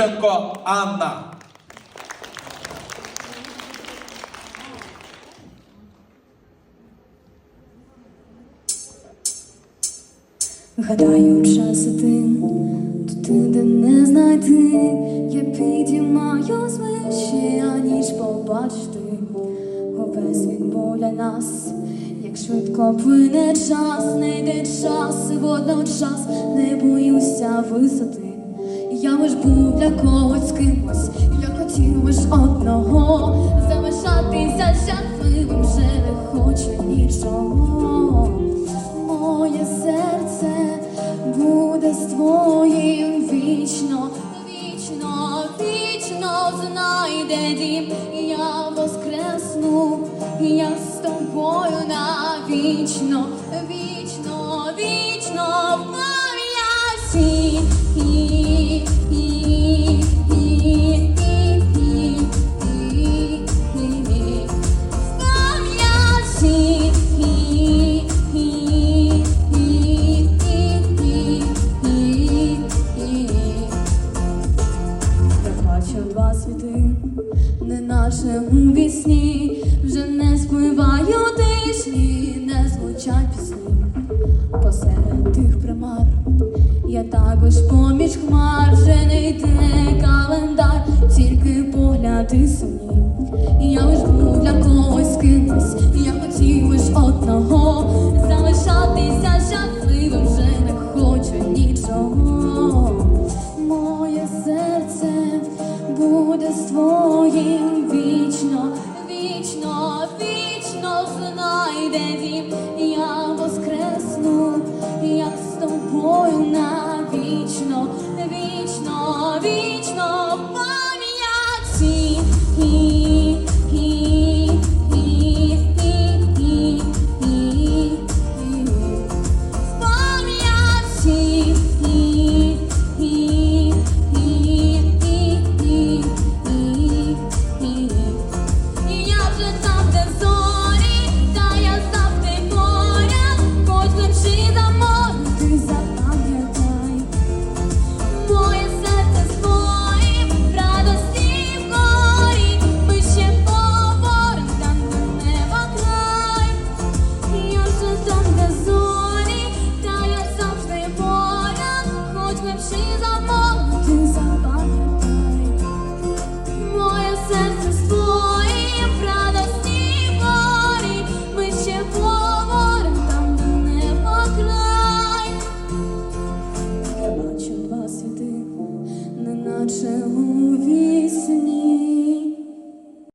Анна. Гадаю, час один, туди, де не знайти, я підіймаю вище, аніж побачити увесь світ боля нас, як швидко плине час, не йде час, водночас не боюся висоти. Я лиш був для когось кимось, я хотів лиш одного залишатися щасливим, вже не хочу нічого. Моє серце буде з твоїм вічно, вічно, вічно знайде дім. Я воскресну, я з тобою навічно, вічно, вічно два світи, не наше у вісні, вже не спливаю тишні, не звучать пісні. Посеред тих примар, я також поміж хмар, вже не йде календар, тільки погляди сумні. Я лиш був для когось кимось, я хотів лиш одного залишатися щасливим, вже не хочу нічого. Моє серце буде з твоїм вічно, вічно, вічно знайде